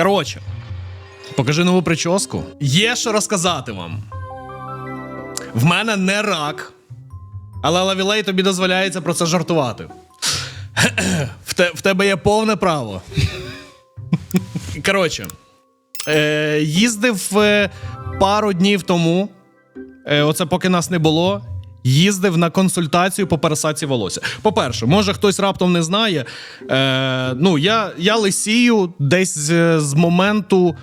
Коротше, покажи нову прическу. Є що розказати вам. В мене не рак, але лавілей тобі дозволяється про це жартувати. В, те, в тебе є повне право. Коротше, е, їздив е, пару днів тому. Е, оце поки нас не було. Їздив на консультацію по пересадці волосся. По-перше, може хтось раптом не знає. Е, ну, я, я лисію десь з, моменту.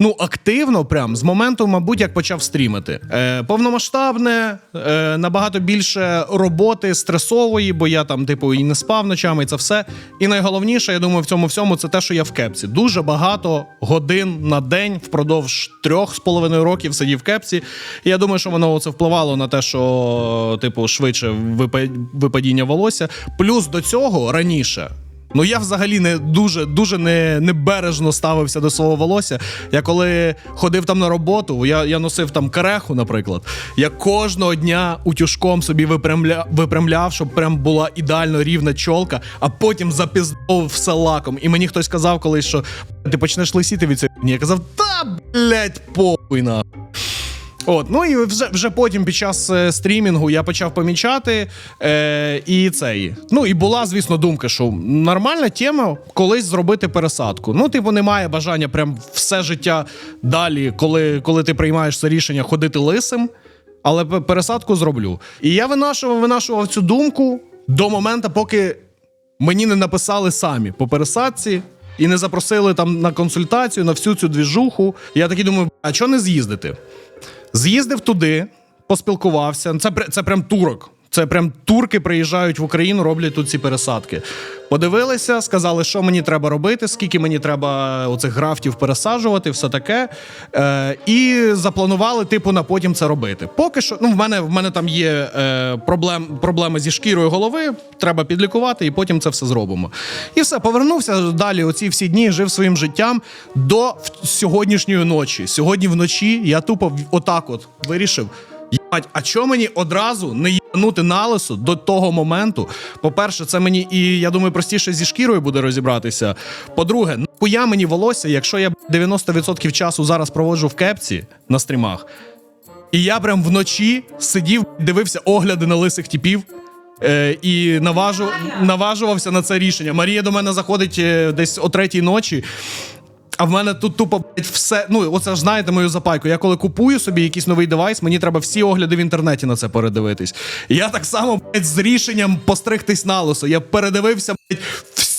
Ну, активно, прям з моменту, мабуть, як почав стрімити. Е, повномасштабне, е, набагато більше роботи стресової, бо я там, типу, і не спав ночами, і це все. І найголовніше, я думаю, в цьому всьому це те, що я в кепці. Дуже багато годин на день впродовж трьох з половиною років сидів в кепці. І я думаю, що воно це впливало на те, що, типу, швидше випа- випадіння волосся. Плюс до цього раніше. Ну я взагалі не дуже дуже не, не бережно ставився до свого волосся. Я коли ходив там на роботу, я, я носив там кареху, наприклад. Я кожного дня утюжком собі випрямля, випрямляв, щоб прям була ідеально рівна чолка, а потім запіздов все лаком. І мені хтось сказав колись, що ти почнеш лисіти від цього. Я казав, та блять, похуй на. От, ну і вже, вже потім під час е, стрімінгу я почав помічати. Е, і цей. Ну і була, звісно, думка, що нормальна тема колись зробити пересадку. Ну, типу, немає бажання прям все життя далі, коли, коли ти приймаєш це рішення ходити лисим. Але пересадку зроблю. І я винашував, винашував цю думку до моменту, поки мені не написали самі по пересадці і не запросили там на консультацію, на всю цю двіжуху. Я такий думаю, а чого не з'їздити? З'їздив туди, поспілкувався. Це, це прям турок. Це прям турки приїжджають в Україну, роблять тут ці пересадки. Подивилися, сказали, що мені треба робити, скільки мені треба оцих графтів пересаджувати, все таке. Е, і запланували, типу, на потім це робити. Поки що, ну, в мене, в мене там є е, проблем, проблеми зі шкірою голови, треба підлікувати, і потім це все зробимо. І все, повернувся далі. Оці всі дні жив своїм життям до сьогоднішньої ночі. Сьогодні вночі я тупо отак от вирішив. А чого мені одразу не їбанути на лисо до того моменту? По-перше, це мені і я думаю, простіше зі шкірою буде розібратися. По-друге, нахуя мені волосся, якщо я 90% часу зараз проводжу в кепці на стрімах, і я прям вночі сидів, дивився огляди на лисих типів. Е, і наважу, наважувався на це рішення. Марія до мене заходить е, десь о третій ночі. А в мене тут тупо блядь, все. Ну, оце ж знаєте мою запайку. Я коли купую собі якийсь новий девайс, мені треба всі огляди в інтернеті на це передивитись. Я так само блядь, з рішенням постригтись на лосо. Я передивився блядь,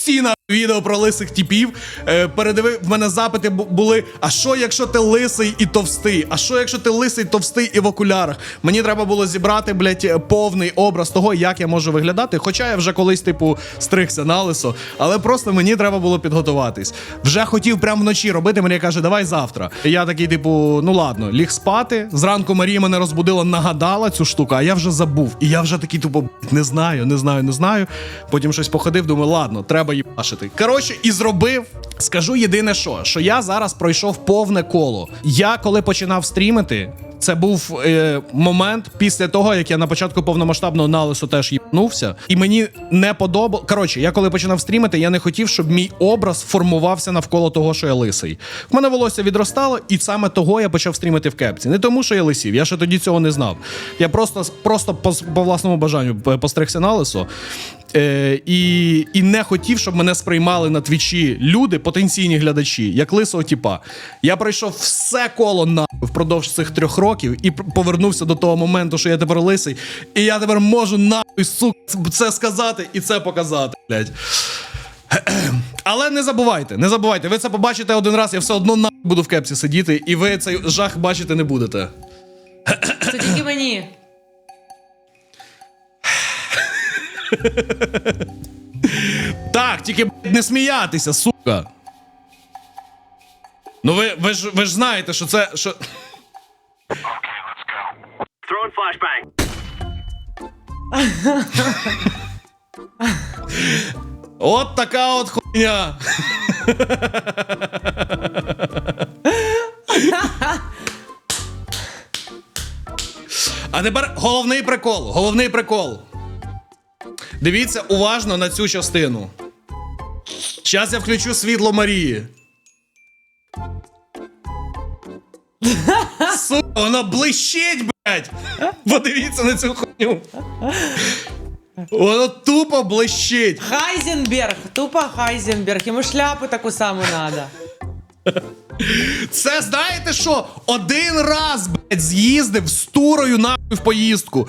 всі на відео про лисих типів. Е, передивив, в мене запити були: а що, якщо ти лисий і товстий? А що, якщо ти лисий, товстий і в окулярах? Мені треба було зібрати, блядь, повний образ того, як я можу виглядати. Хоча я вже колись, типу, стригся на лисо, але просто мені треба було підготуватись. Вже хотів прямо вночі робити. Марія каже, давай завтра. І я такий, типу, ну ладно, ліг спати. Зранку Марія мене розбудила, нагадала цю штуку, а я вже забув. І я вже такий, «Блядь, не знаю, не знаю, не знаю. Потім щось походив, думаю, ладно, треба їбашити. Коротше, і зробив. Скажу єдине, що, що я зараз пройшов повне коло. Я коли починав стрімити. Це був е, момент після того, як я на початку повномасштабного налису теж їбнувся, і мені не подобало. Коротше, я коли починав стрімити, я не хотів, щоб мій образ формувався навколо того, що я лисий. В мене волосся відростало, і саме того я почав стрімити в кепці. Не тому, що я лисів, я ще тоді цього не знав. Я просто просто по, по власному бажанню постригся на лисо. Е, і, і не хотів, щоб мене сприймали на твічі люди, потенційні глядачі, як лисого тіпа. Я пройшов все коло на впродовж цих трьох років і повернувся до того моменту, що я тепер лисий, і я тепер можу нахуй сук це сказати і це показати. Блядь. Але не забувайте, не забувайте, ви це побачите один раз, я все одно нахуй буду в кепсі сидіти, і ви цей жах бачити не будете. Це тільки мені. Так, тільки не сміятися, сука. Ну ви, ви ж ви ж знаєте, що це. Що... Throwing flashbang. От така от хуйня. А тепер головний прикол. Головний прикол. Дивіться уважно на цю частину. Зараз я включу світло Марії. Сука, вона блищить, блять. Подивіться на цю хуйню. Воно тупо блищить. Хайзенберг, тупо Хайзенберг. Йому шляпу таку саму треба. Це знаєте що? Один раз, блять, з'їздив з турою нахуй в поїздку.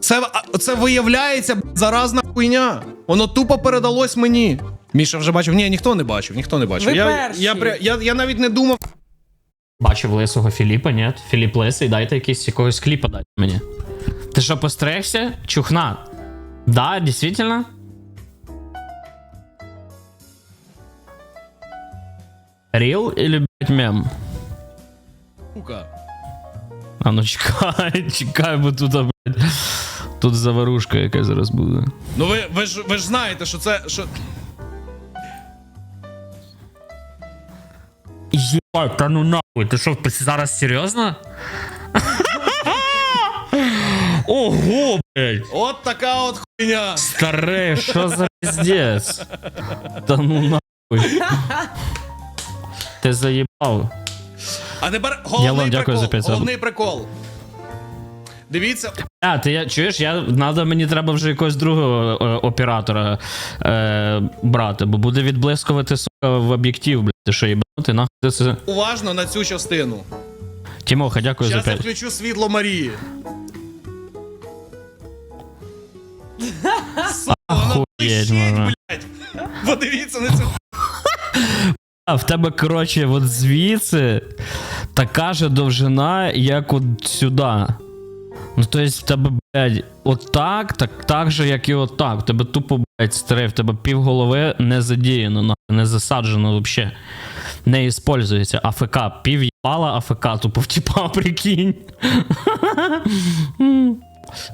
Це, це виявляється заразна хуйня. Воно тупо передалось мені. Міша вже бачив. Ні, ніхто не бачив, ніхто не бачив. Ви я, перші. я, я, я навіть не думав. Бачив лисого Філіпа, ні? Філіп лисий, дайте якийсь якогось кліпа дайте мені. Ти що, постригся? Чухна. Да, дійсно? Ріл или, блядь, мем? Сука. А ну чекай, чекай, бо тут, блядь, тут заварушка яка зараз буде. Ну ви, ви, ж, ви ж знаєте, що це. Що... Єбать, та ну нахуй, ти що, зараз серйозно? Ого, блядь. От така от хуйня. Старе, що за пиздец? Та ну нахуй. Ти заїбав. А тепер головний Я вам дякую прикол. за 500. Головний прикол. Дивіться, А, ти я чуєш, я надо мені треба вже якогось другого е, оператора е, брати, бо буде відблискувати сука в об'єктив, блядь. Ти що їбанути, нахуй ти це. уважно на цю частину. Тімоха, дякую Зараз за я 5. включу світло Марії. Сука, вона можна. блядь. Подивіться на цю А в тебе, коротше, от звідси така же довжина, як от сюди. Ну, то есть в тебе, блядь, отак, так, так же, як і отак. В тебе тупо, блядь, старий, в тебе пів голови не задіяно, нахуй, не засаджено вообще. Не іспользується. АФК, пів їбала АФК, тупо втіпа, прикинь.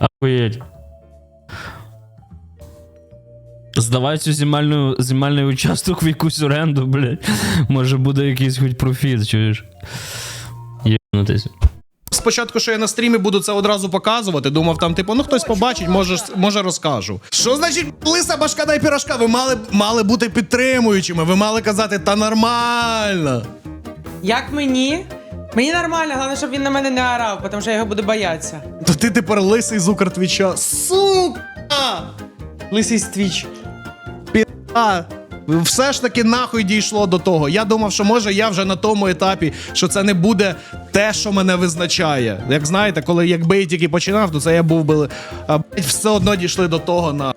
Охуєть. Здавай цю земельну, земельний участок в якусь оренду, блядь. Може буде якийсь хоч профіт, чуєш? Єбнутись. Спочатку, що я на стрімі буду це одразу показувати, думав, там, типу, ну хтось побачить, може, може розкажу. Що значить лиса башка дай пірашка? Ви мали, мали бути підтримуючими, ви мали казати, та нормально. Як мені? Мені нормально, головне, щоб він на мене не орав, тому що я його буду боятися. То ти тепер лисий з Укртвіча. Сука! Лисий твіч. А, все ж таки нахуй дійшло до того. Я думав, що може я вже на тому етапі, що це не буде те, що мене визначає. Як знаєте, коли якби я тільки починав, то це я був би. А блядь, все одно дійшли до того на.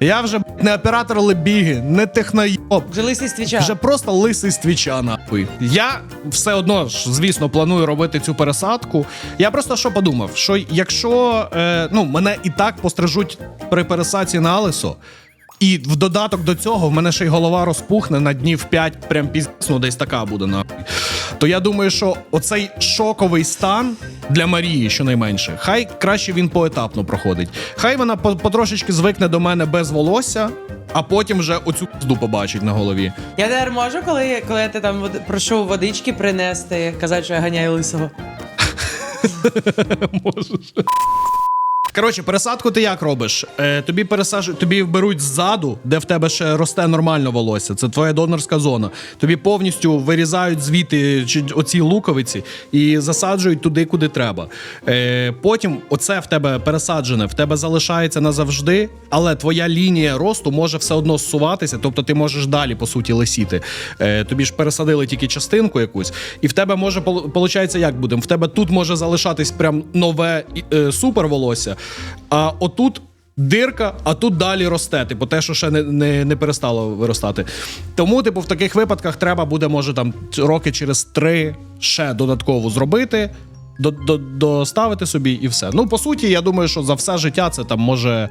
Я вже блядь, не оператор лебіги, не технойоб. Вже лисий з твіча. Вже просто лисий з твіча, нахуй. Я все одно ж, звісно, планую робити цю пересадку. Я просто що подумав: що якщо е, ну, мене і так пострижуть при пересадці на Алесо, і в додаток до цього в мене ще й голова розпухне на днів 5, прям ну десь така буде нахуй. То я думаю, що оцей шоковий стан для Марії, щонайменше, хай краще він поетапно проходить. Хай вона потрошечки звикне до мене без волосся, а потім вже оцю пізду побачить на голові. Я тепер можу, коли, коли я ти там вод- прошу водички принести, казати, що я ганяю лисого. Можеш. Коротше, пересадку ти як робиш? Е, тобі пересаджують, тобі беруть ззаду, де в тебе ще росте нормально волосся. Це твоя донорська зона. Тобі повністю вирізають звідти оці луковиці і засаджують туди, куди треба. Е, потім оце в тебе пересаджене, в тебе залишається назавжди, але твоя лінія росту може все одно зсуватися, тобто ти можеш далі, по суті, лисіти. Е, тобі ж пересадили тільки частинку якусь, і в тебе може виходить, як буде? В тебе тут може залишатись прям нове е, супер волосся, а отут. Дирка, а тут далі росте, типу, те, що ще не, не, не перестало виростати. Тому, типу, в таких випадках треба буде, може, там роки через три ще додатково зробити, до, до, доставити собі і все. Ну, по суті, я думаю, що за все життя це там може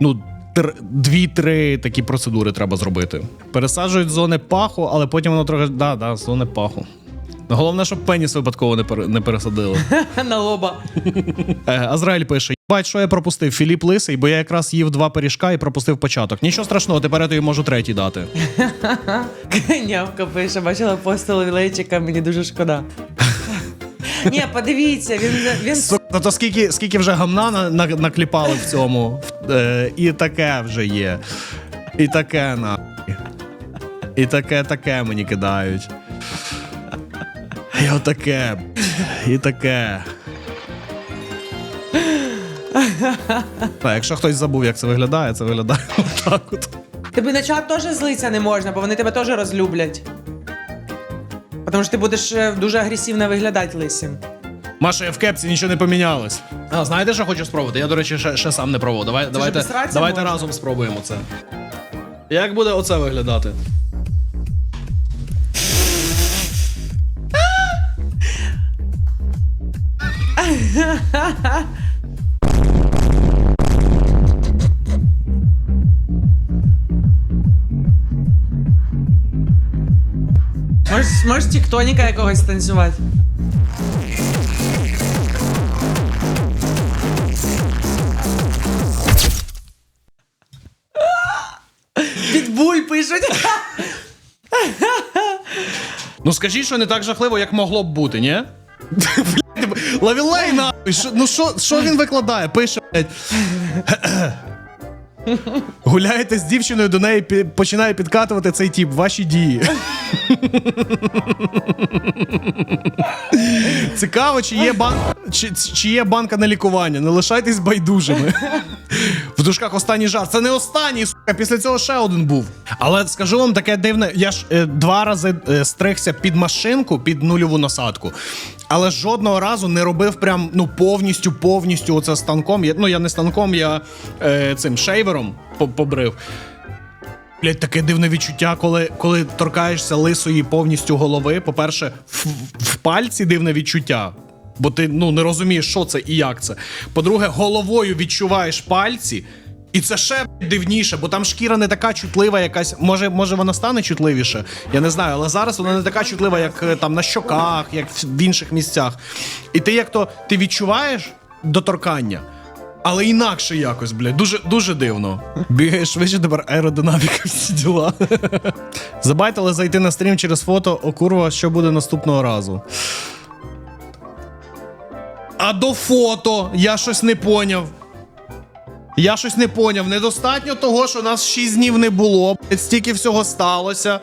ну, тр- дві-три такі процедури треба зробити. Пересаджують зони паху, але потім воно трохи. Да, да, зони паху. Головне, щоб пеніс випадково не, пере, не пересадили. На лоба. Е, Азраїль пише: бать, що я пропустив? Філіп лисий, бо я якраз їв два пиріжка і пропустив початок. Нічого страшного, тепер я тобі можу третій дати. Нявка пише, бачила постел Лейчика, мені дуже шкода. Ні, подивіться, він він Сука, ну то скільки, скільки вже гамна на, на, накліпали в цьому. Е, і таке вже є. І таке нахуй. І таке, таке мені кидають. І отаке. І таке. Так, якщо хтось забув, як це виглядає, це виглядає отак от. Тобі на чат теж злитися не можна, бо вони тебе теж розлюблять. Тому що ти будеш е, дуже агресивно виглядати лисим. Маша, я в кепці нічого не помінялось. А знаєте, що хочу спробувати? Я, до речі, ще, ще сам не пробував. Давай, давайте давайте можна? разом спробуємо це. Як буде оце виглядати? Можеш, можеш тіктоніка якогось танцювати. Підбуль пишуть. Ну скажіть, що не так жахливо, як могло б бути, ні? Лавілей! Що- Ну що, що він викладає? Пише, блядь. Гуляєте з дівчиною, до неї пі- починає підкатувати цей тіп. Ваші дії. Цікаво, чи є, бан... чи, чи є банка на лікування. Не лишайтесь байдужими. В дужках останній жарт. Це не останній, сука, після цього ще один був. Але скажу вам таке дивне, я ж е, два рази е, стригся під машинку, під нульову насадку. Але жодного разу не робив прям ну повністю, повністю оце станком. Я, ну я не станком, я е, цим шейвером побрив. Блять, таке дивне відчуття, коли, коли торкаєшся лисої повністю голови. По-перше, в, в пальці дивне відчуття. Бо ти ну не розумієш, що це і як це. По-друге, головою відчуваєш пальці, і це ще дивніше, бо там шкіра не така чутлива, якась. Може, може вона стане чутливіше? Я не знаю, але зараз вона не така чутлива, як е, там на щоках, як в інших місцях. І ти як то ти відчуваєш доторкання. Але інакше якось, блядь, дуже дуже дивно. Бігаєш швидше, тепер аеродинаміка всі діла. Забайтили зайти на стрім через фото, о курва, що буде наступного разу. А до фото я щось не поняв. Я щось не поняв. Недостатньо того, що нас 6 днів не було. Стільки всього сталося.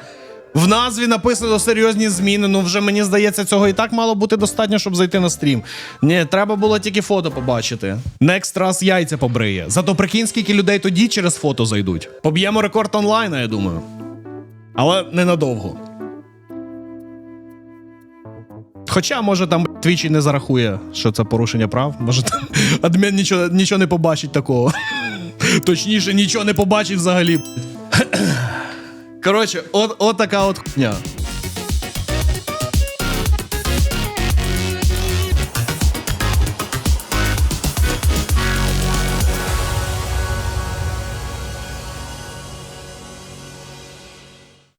В назві написано серйозні зміни. Ну вже мені здається, цього і так мало бути достатньо, щоб зайти на стрім. Ні, треба було тільки фото побачити. Next раз яйця побриє. Зато прикинь, скільки людей тоді через фото зайдуть. Поб'ємо рекорд онлайна, я думаю. Але ненадовго. Хоча, може, там твічі не зарахує, що це порушення прав. Може, там адмін нічого, нічого не побачить такого. Точніше, нічого не побачить взагалі. Коротше, от, от така от хуйня.